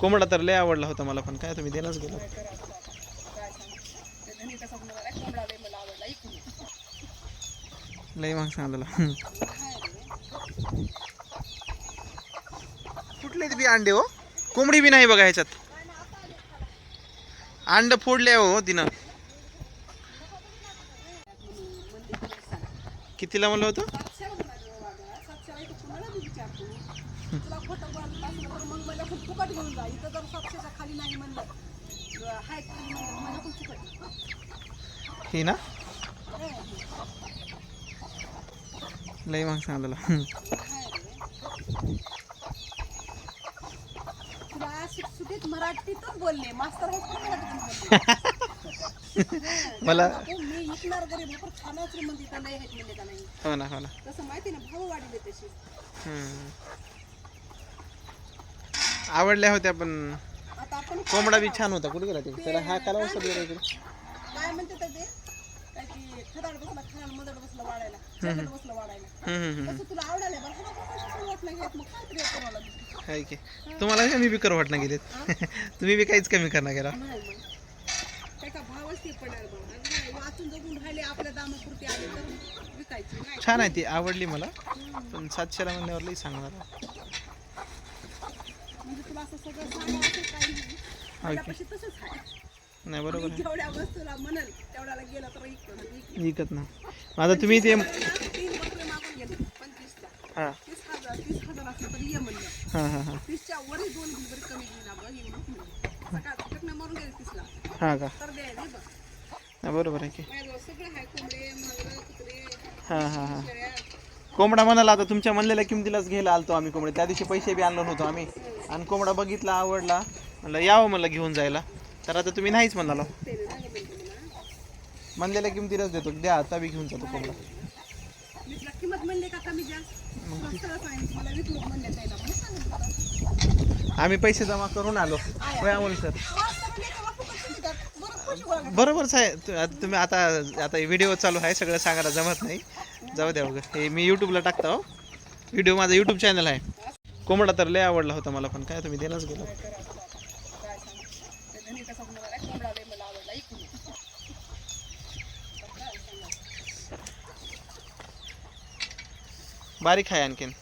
कोंबडा तर लय आवडला होता मला पण. काय तुम्ही देणंच गेला लय मग सांगितलं कुठले बी अंडे हो? कोंबडी बी नाही बघा ह्याच्यात. अंड फोडले हो तिनं. कितीला म्हणलं होतं? म्हणाले हो. तुला खोटं बोलायला असलं तर मग माझ्याकडून फुकट घेऊन जा. इथं जर सातशेच्या खाली नाही म्हणलं, हाय खाली म्हणलं, माझ्याकडून फुकट. ही ना. लय मग रे. तुला सुटसुटीत मराठीतच बोलले मास्तर आहेत पण मराठीतून बोलले मला मी इकणार गरीब लोक खाणार श्रीमंत इथं नाही आहेत का नाही हो ना हो ना तसं माहिती ना भाव वाढले तशी हम्म. आवडल्या होत्या पण आता आपण कोंबडा बी छान होता. कुठे गेला ते? त्याला हा काला गेला काय म्हणते ते काय की खदाड बसला खदाड मदड बसला वाढायला. जगड बसला वाढायला. हम्म, हम्म, हम्म. तसं तुला आवडायला बरं. कसं कसं वाटलं घेत? मग काय तरी करावं लागेल हाय की. तुम्हाला कमी बी करू वाटणं गेलेत. तुम्ही बी काहीच कमी करणार गेला. नाही मग त्याचा भावच ते पडायला बघ आणि नाही, वाचून जगून राहिले आपल्या दामापुरती आले तर विकायची. नाही. छान आहे ती. आवडली मला. पण सातशेला म्हणल्यावर लई सांगणार असं सगळं असं काही नाही. माझ्यापाशी तसंच आहे. नाही बरोबर मी जेवढ्या वस्तूला म्हणेल तेवढ्याला गेलं तर इकडं आहे विकत ना. माझा तुम्ही ते तीन बकरे मागून गेले पंचवीसला. हां. तीस हजार तीस हजार असलं तरी ये म्हणलं. हां हां हां. तीसच्या वरही दोन बिल बरी कमी घेईन बघ येऊन म्हणलं. सकाळ तिकडनं मरून गेले तीसला. हां का? तर द्यायला बघ. नाही बरोबर आहे की. माझ्याजवळ सगळं आहे कोंबडे मागरं कुत्रे हां हां हां. शेळ्या कोंबडा म्हणाला आता तुमच्या म्हणलेल्या किमतीलाच घ्यायला आलतो आम्ही कोंबडे. त्या दिवशी पैसे बी आणलो नव्हतो आम्ही. आणि कोंबडा बघितला आवडला. म्हणलं यावं म्हणलं घेऊन जायला. तर आता तुम्ही नाहीच म्हणाला. म्हणलेल्या किमतीलाच देतो. द्या आता बी घेऊन जातो कोंबडा. आम्ही पैसे जमा करून आलो. होय अमोल सर. बरोबर साहेब आता तुम्ही आता आता व्हिडिओ चालू आहे सगळं सांगायला जमत नाही. जाऊ द्या बघ हे मी यूट्यूबला टाकता हो. व्हिडिओ माझा युट्यूब चॅनल आहे. कोंबडा तर लय आवडला होता मला पण काय तुम्ही देणारच गेला बारीक आहे आणखीन.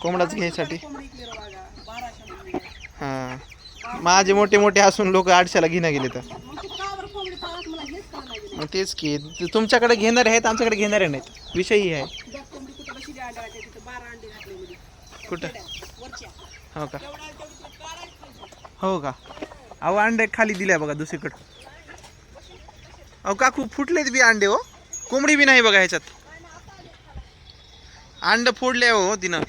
कोंबडाच घ्यायसाठी. हा. माझे मोठे मोठे असून लोक आठशेला घेण्या गेले तर मग तू का बरं कोंबडी पाळत मला हेच कळलं नाही गेलं. मग तेच की तु- तुमच्याकडे घेणारे आहेत आमच्याकडे घेणारे नाहीत. विषयही आहे. कोंबडी कुठं? वाटते तिथं बारा अंडे घातले कुठं वरच्या. हो का? काढायचं हो का? अहो अंडे खाली दिल्या बघा दुसरीकडं. अहो काकू फुटलेत बी अंडे हो. कोंबडी बी नाही बघा ह्याच्यात. अंड फोडले हो तिनं.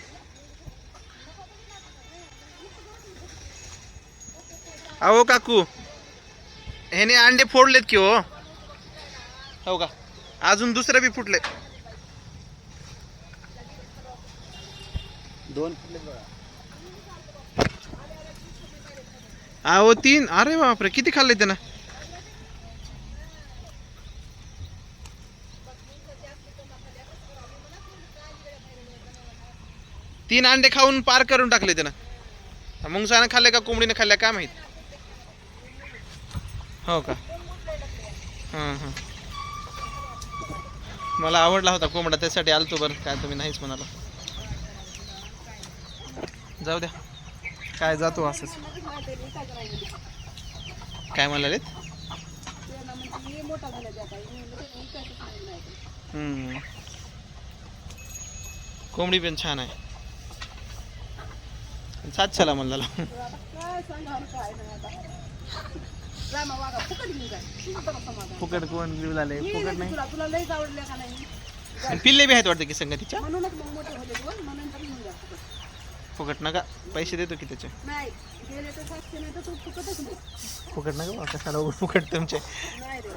अहो काकू ह्याने अंडे फोडलेत की हो. हो का? अजून दुसरं बी फुटले. दोन अहो तीन. अरे बापरे किती खाल्ले त्यानं? तीन अंडे खाऊन पार करून टाकले त्यानं. मुंगसानं खाल्ले का कोंबडीने खाल्ल्या काय माहीत? हो का? हां हां. मला आवडला होता कोंबडा त्यासाठी आलतो बरं काय तुम्ही नाहीच म्हणाला. जाऊ द्या. काय जातो असंच. काय म्हणाले. कोंबडी पण छान आहे. सातशेला म्हणला. जाय मग वागा, फुकट घेऊन जाय. तुझं तर समाधान. फुकट कोण घेऊ मी फुकट नाही तुला तुला लईच आवडले का नाही? आणि पिल्ले बी आहेत वाटतं की संगतीच्या? म्हणूनच मग मोठे होते दोन म्हणून तर घेऊन जा फुकट. फुकट नका. पैसे देतो की त्याचे. नाही. गेले तर सातशे नाही तर तू फुकटच नाही. फुकट नका बा, कशाला उगाच फुकट तुमचे. नाही रे.